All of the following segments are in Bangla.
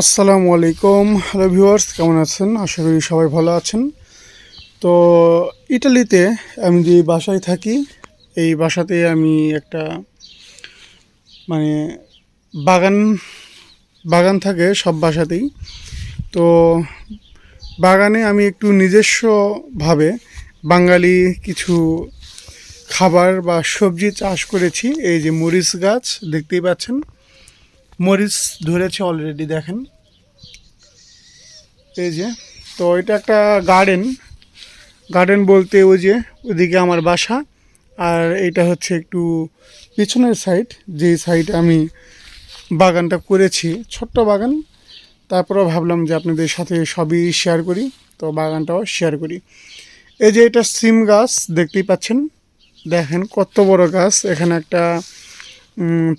আসসালামু আলাইকুম, হ্যালো ভিউয়ার্স, কেমন আছেন? আশা করি সবাই ভালো আছেন। তো, ইটালিতে আমি যে বাসায় থাকি, এই বাসাতে আমি একটা মানে বাগান বাগান থাকে সব বাসাতেই। তো, বাগানে আমি একটু নিজস্বভাবে বাঙালি কিছু খাবার বা সবজি চাষ করেছি। এই যে মরিচ গাছ, দেখতেই পাচ্ছেন। মরিচ ধরেছে অলরেডি দেখেন। এই যে, তো এটা একটা গার্ডেন গার্ডেন বলতে ওই যে ওইদিকে আমার বাসা। আর এটা হচ্ছে একটু পিছনের সাইড যে সাইড আমি বাগানটা করেছি, ছোট্ট বাগান। তারপরেও ভাবলাম যে আপনাদের সাথে সবই শেয়ার করি, তো বাগানটাও শেয়ার করি। এই যে এটা সিম গাছ, দেখতেই পাচ্ছেন। দেখেন কত বড় গাছ, এখানে একটা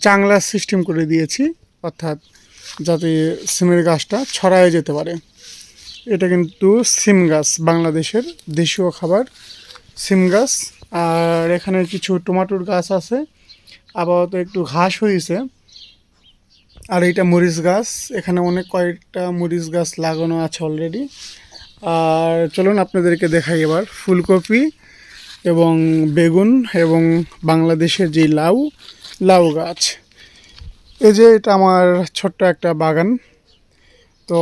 চাংলা সিস্টেম করে দিয়েছি। অর্থাৎ যাতে সিমের গাছটা ছড়ায় যেতে পারে। এটা কিন্তু সিম গাছ, বাংলাদেশের দেশীয় খাবার সিম গাছ। আর এখানে কিছু টমাটোর গাছ আছে, আপাতত একটু ঘাস হয়েছে। আর এইটা মরিচ গাছ, এখানে অনেক কয়েকটা মরিচ গাছ লাগানো আছে অলরেডি আর চলুন আপনাদেরকে দেখাই এবার ফুলকপি এবং বেগুন এবং বাংলাদেশের যে লাউ লাউ গাছ। এই যে এটা আমার ছোট্ট একটা বাগান। তো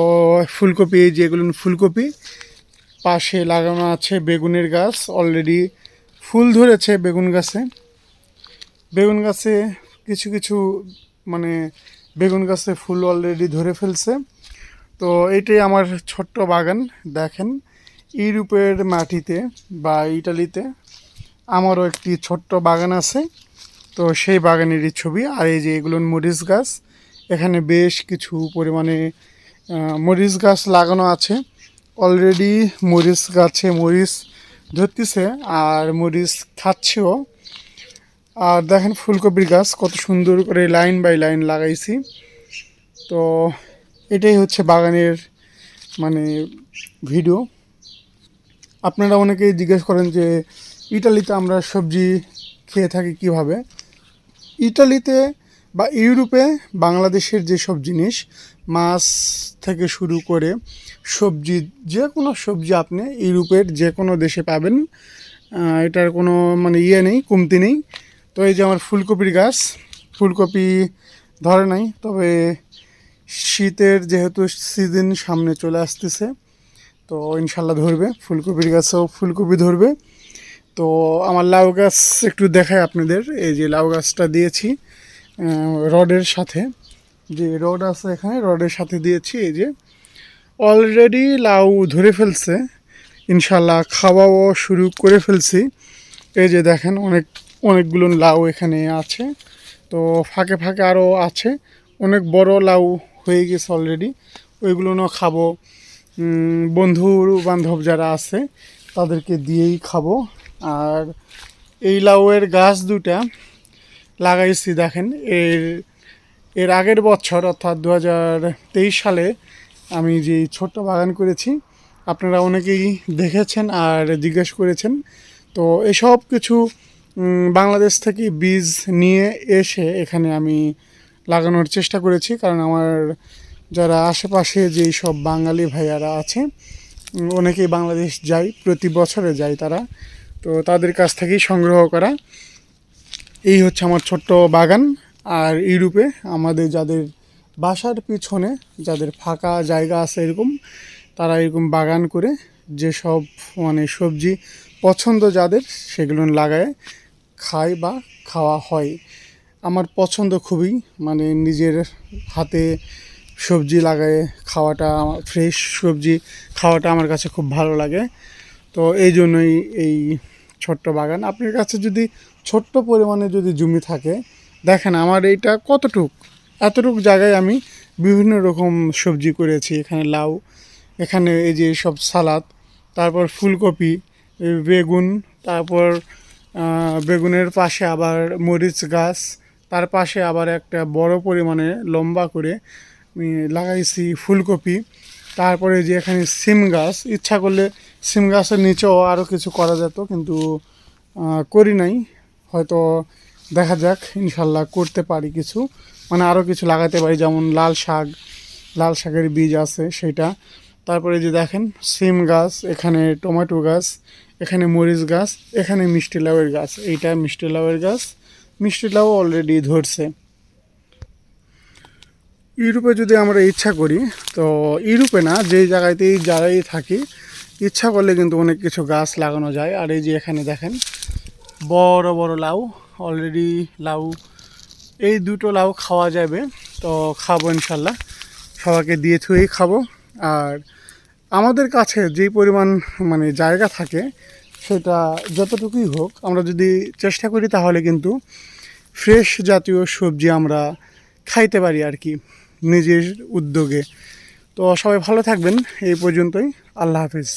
ফুলকপি যেগুলো ফুলকপি। পাশে লাগানো আছে বেগুনের গাছ। অলরেডি ফুল ধরেছে বেগুন গাছে। বেগুন গাছে কিছু কিছু মানে বেগুন গাছে ফুল অলরেডি ধরে ফেলছে। তো এটাই আমার ছোট্ট বাগান, দেখেন। ইউরোপের মাটিতে বা ইটালিতে আমারও একটি ছোট্ট বাগান আছে। তো সেই বাগানেরই ছবি। আর এই যে এগুলো মরিচ গাছ, এখানে বেশ কিছু পরিমাণে মরিচ গাছ লাগানো আছে। অলরেডি মরিচ গাছে মরিচ ধরতেছে আর মরিচ খাচ্ছেও। আর দেখেন ফুলকপির গাছ, কত সুন্দর করে লাইন বাই লাইন লাগাইছি। তো এটাই হচ্ছে বাগানের মানে ভিডিও। আপনারা অনেকেই জিজ্ঞেস করেন যে, ইটালিতে আমরা সবজি খেয়ে থাকি কীভাবে? ইটালিতে বা ইউরোপে বাংলাদেশের যেসব জিনিস, মাছ থেকে শুরু করে সবজি যে কোনো সবজি আপনি ইউরোপের যে কোনো দেশে পাবেন। এটার কোনো মানে ইয়ে নেই, কমতি নেই। তো এই যে আমার ফুলকপির গাছ, ফুলকপি ধরে নাই, তবে শীতের যেহেতু সিজন সামনে চলে আসতেছে, তো ইনশাল্লাহ ধরবে। ফুলকপির গাছেও ফুলকপি ধরবে। তো আমার লাউ গাছ একটু দেখাই আপনাদের। এই যে লাউ গাছটা দিয়েছি রডের সাথে। যে রড আছে এখানে, রডের সাথে দিয়েছি এই যে। অলরেডি লাউ ধরে ফেলছে। ইনশাল্লাহ খাওয়াও শুরু করে ফেলছি। এই যে দেখেন, অনেক, অনেকগুলো লাউ এখানে আছে। তো ফাঁকে ফাঁকে আরও আছে। অনেক বড় লাউ হয়ে গেছে অলরেডি ওইগুলোও খাব। বন্ধু বান্ধব যারা আছে, তাদেরকে দিয়েই খাব। আর এই লাউয়ের গাছ দুটা লাগাইছি, দেখেন, এর এর আগের বছর, অর্থাৎ দু হাজার তেইশ সালে আমি যে ছোট্ট বাগান করেছি, আপনারা অনেকেই দেখেছেন আর জিজ্ঞেস করেছেন। তো এসব কিছু বাংলাদেশ থেকে বীজ নিয়ে এসে এখানে আমি লাগানোর চেষ্টা করেছি, কারণ আমার যারা আশেপাশে যেই সব বাঙালি ভাইয়ারা আছে অনেকেই বাংলাদেশ যায় প্রতি বছরে যায় তারা। তো তাদের কাছ থেকেই সংগ্রহ করা। এই হচ্ছে আমার ছোট্ট বাগান। আর ইউরোপে আমাদের যাদের বাসার পিছনে যাদের ফাঁকা জায়গা আছে এরকম, তারা এরকম বাগান করে যেসব মানে সবজি পছন্দ যাদের, সেগুলো লাগায়, খায় বা খাওয়া হয়। আমার পছন্দ খুবই মানে নিজের হাতে সবজি লাগায় খাওয়াটা, ফ্রেশ সবজি খাওয়াটা আমার কাছে খুব ভালো লাগে। তো এই জন্যই এই ছোট্ট বাগান। আপনার কাছে যদি ছোট্ট পরিমাণে যদি জমি থাকে, দেখেন আমার এইটা কতটুক? এতটুক জায়গায় আমি বিভিন্ন রকম সবজি করেছি। এখানে লাউ, এখানে এই যে সব সালাদ, তারপর ফুলকপি বেগুন, তারপর বেগুনের পাশে আবার মরিচ গাছ, তার পাশে আবার একটা বড় পরিমাণে লম্বা করে লাগাইছি ফুলকপি। তারপরে যে এখানে সিম গাছ, ইচ্ছা করলে সিম গাছের নিচেও আরও কিছু করা যেত, কিন্তু করি নাই। হয়তো দেখা যাক, ইনশাল্লাহ করতে পারি কিছু। মানে আরও কিছু লাগাতে পারি, যেমন লাল শাক, লাল শাকের বীজ আছে সেটা। তারপরে যে দেখেন, সিম গাছ, এখানে টমেটো গাছ, এখানে মরিচ গাছ, এখানে মিষ্টি লাউয়ের গাছ। এইটা মিষ্টি লাউয়ের গাছ, মিষ্টি লাউ অলরেডি ধরছে। ইউরোপে যদি আমরা ইচ্ছা করি, তো ইউরোপে না, যেই জায়গাতেই যারাই থাকি ইচ্ছা করলে কিন্তু অনেক কিছু গাছ লাগানো যায়। আর এই যে এখানে দেখেন, বড় বড় লাউ অলরেডি লাউ, এই দুটো লাউ খাওয়া যাবে। তো খাব ইনশাল্লাহ, সবাইকে দিয়ে থুয়েই খাব। আর আমাদের কাছে যেই পরিমাণ মানে জায়গা থাকে, সেটা যতটুকুই হোক, আমরা যদি চেষ্টা করি তাহলে কিন্তু ফ্রেশ জাতীয় সবজি আমরা খাইতে পারি আর কি, নিজের উদ্যোগে। তো সবাই ভালো থাকবেন, এই পর্যন্তই। আল্লাহ হাফিজ।